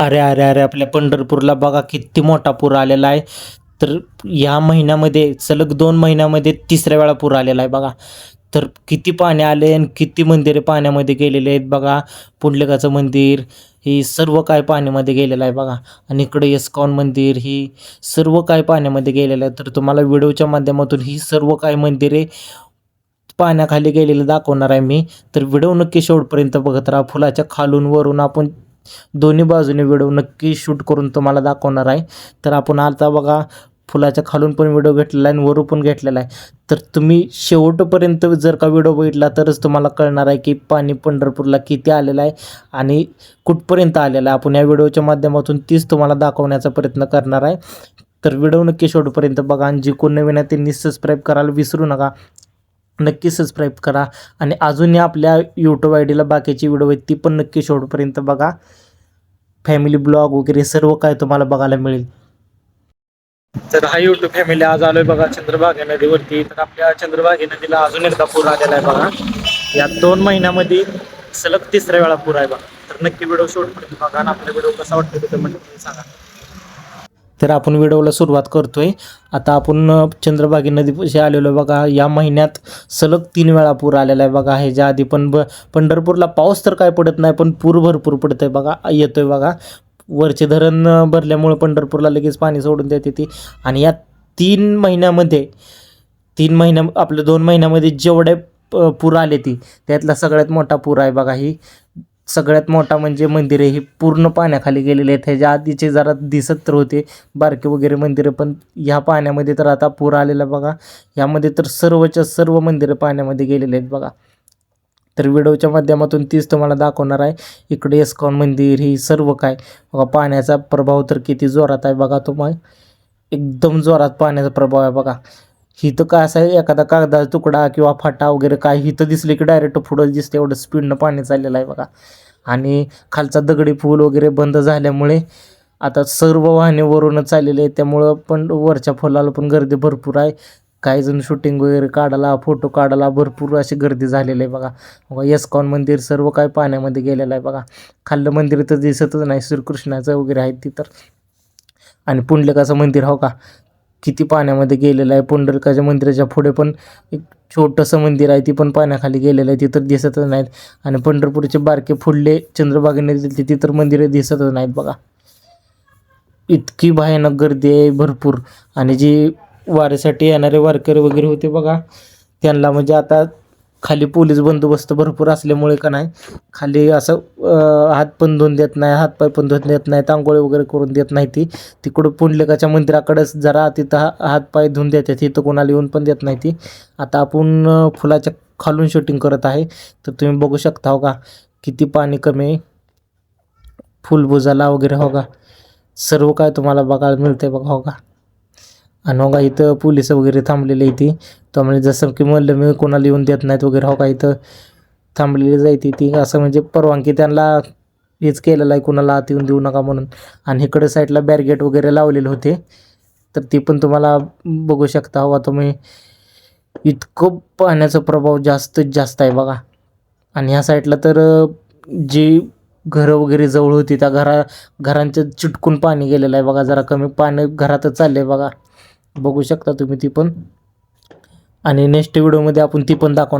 अरे अरे अरे आपल्या पंढरपूरला बघा किती मोठा पूर आलेला आहे. तर या महिन्यामध्ये सलग दोन महिन्यामध्ये तिसऱ्या वेळा पूर आलेला आहे बघा. तर किती पाणी आले आणि किती मंदिरे पाण्यामध्ये गेलेले आहेत बघा. पुंडलिकाचं मंदिर ही सर्व काय पाण्यामध्ये गेलेलं आहे बघा. आणि इकडे इस्कॉन मंदिर ही सर्व काय पाण्यामध्ये गेलेलं आहे. तर तुम्हाला व्हिडिओच्या माध्यमातून ही सर्व काय मंदिरे पाण्याखाली गेलेलं दाखवणार आहे मी. तर व्हिडिओ नक्की शेवटपर्यंत बघत राहा. फुलाच्या खालून वरून आपण दोन्ही बाजूने व्हिडिओ नक्की शूट करून तुम्हाला दाखवणार आहे. तर आपण आता बघा फुलाच्या खालून पण व्हिडिओ घेतलेला आहे आणि वरून पण घेतलेला आहे. तर तुम्ही शेवटपर्यंत जर का व्हिडिओ बघितला तरच तुम्हाला कळणार आहे की पाणी पंढरपूरला किती आलेलं आहे आणि कुठपर्यंत आलेलं आहे. आपण या व्हिडिओच्या माध्यमातून तीच तुम्हाला दाखवण्याचा प्रयत्न करणार आहे. तर व्हिडिओ नक्की शेवटपर्यंत बघा आणि जी कोण नवीन आहे त्यांनी सबस्क्राईब करायला विसरू नका. नक्की सबस्क्राईब करा. आणि अजूनही आपल्या यूट्यूब आय डीला बाकीची व्हिडिओ आहेत ती पण नक्की शेवटपर्यंत बघा. फॅमिली ब्लॉग वगैरे सर्व काय तुम्हाला बघायला मिळेल. तर हा यूट्यूब फॅमिली आज आलोय बघा चंद्रभागा नदीवरती. तर आपल्या चंद्रभागा नदीला अजून एकदा पूर आलेला आहे बघा. या दोन महिन्यामध्ये सलग तिसऱ्या वेळा पूर आहे बघा. तर नक्की व्हिडिओ शेवटपर्यंत बघा आणि आपला व्हिडिओ कसा वाटतो ते कमेंट सांगा. तर आपण व्हिडिओला सुरुवात करतोय. आता आपण चंद्रभागी नदीपाशी आलेलो आहे बघा. या महिन्यात सलग तीन वेळा पूर आलेला आहे बघा. ह्याच्या आधी पण ब पंढरपूरला पाऊस तर काय पडत नाही पण पूर भरपूर पडतं आहे बघा. येतोय बघा. वरचे धरण भरल्यामुळं भरल्यामुळे पंढरपूरला लगेच पाणी सोडून देते ती आणि या तीन महिन्यामध्ये तीन महिन्या आपल्या दोन महिन्यामध्ये जेवढे प- पूर आले ती त्यातला सगळ्यात मोठा पूर आहे बघा ही. सगळ्यात मोठा म्हणजे मंदिरे ही पूर्ण पाण्याखाली गेलेली आहेत. ह्याच्या आधीचे जरा दिसत तर होते. बारके वगैरे मंदिरं पण ह्या पाण्यामध्ये तर आता पूर आलेला बघा. यामध्ये तर सर्वच्या सर्व मंदिरं पाण्यामध्ये गेलेले आहेत बघा. तर व्हिडिओच्या माध्यमातून तीच तुम्हाला दाखवणार आहे. इकडे एस्कॉन मंदिर ही सर्व काय. बघा पाण्याचा प्रभाव तर किती जोरात आहे बघा तुम्हाला एकदम जोरात पाण्याचा प्रभाव आहे बघा. हिथं काय असं एखादा कागदाचा तुकडा किंवा फाटा वगैरे काय हिथं दिसले की डायरेक्ट पुढं दिसते एवढं स्पीडनं पाणी चाललेलं आहे बघा. आणि खालचा दगडी पूल वगैरे बंद झाल्यामुळे आता सर्व वाहने वरूनच चाललेले आहेत. त्यामुळं पण वरच्या फुलाला पण गर्दी भरपूर आहे. काही जण शूटिंग वगैरे काढायला फोटो काढायला भरपूर अशी गर्दी झालेली आहे बघा. बघा यस्कॉन मंदिर सर्व काय पाण्यामध्ये गेलेलं आहे बघा. खाल्लं मंदिर तर दिसतच नाही. श्रीकृष्णाचं वगैरे आहे ती तर. आणि पुंडलिकाचं मंदिर हो का? किती पाण्यामध्ये गेलेलं आहे. पुंडलिकाच्या मंदिराच्या पुढे पण एक छोटंसं मंदिर आहे. ती पण पाण्याखाली गेलेलं आहे. ती तर दिसतच नाहीत. आणि पंढरपूरचे बारके फुडले चंद्रभागेने दिली ती तर मंदिरं दिसतच नाहीत बघा. इतकी भयानक गर्दी आहे भरपूर. आणि जी वारीसाठी येणारे वारकरी वगैरे होते बघा त्यांना म्हणजे आता खाली पोलीस बंदोबस्त भरपूर असल्यामुळे का नाही खाली असं हात पण धुवून देत नाही हातपाय पण धुवून देत नाही आंघोळी वगैरे करून देत नाही ती. तिकडं पुंडलिकाच्या मंदिराकडंच जरा तिथं हा हातपाय धुवून देतात तिथं कोणाला येऊन पण देत नाही ती. आता आपण फुलाच्या खालून शूटिंग करत आहे तर तुम्ही बघू शकता हो का किती पाणी कमी आहे. फुलभुजाला वगैरे हो का सर्व काय तुम्हाला बघायला मिळतंय बघा हो का. आणि हो का इथं पोलीस वगैरे थांबलेले इथे. त्यामुळे जसं की म्हणलं मी कोणाला येऊन देत नाहीत वगैरे हो का इथं थांबलेली जायती ती. असं म्हणजे परवानगी त्यांना हेच केलेलं आहे कुणाला आत येऊन देऊ नका म्हणून. आणि इकडे साईडला बॅरगेट वगैरे लावलेले होते. तर ती पण तुम्हाला बघू शकता. हवा तुम्ही इतकं पाण्याचा प्रभाव जास्तीत जास्त आहे बघा. आणि ह्या साईडला तर जी घरं वगैरे जवळ होती त्या घरा घरांच्या चिटकून पाणी गेलेलं आहे बघा. जरा कमी पाणी घरातच चाललं आहे बघा. बघू शकता तुम्ही ती पण. आणि नेक्स्ट व्हिडिओमध्ये आपण ती पण दाखवणार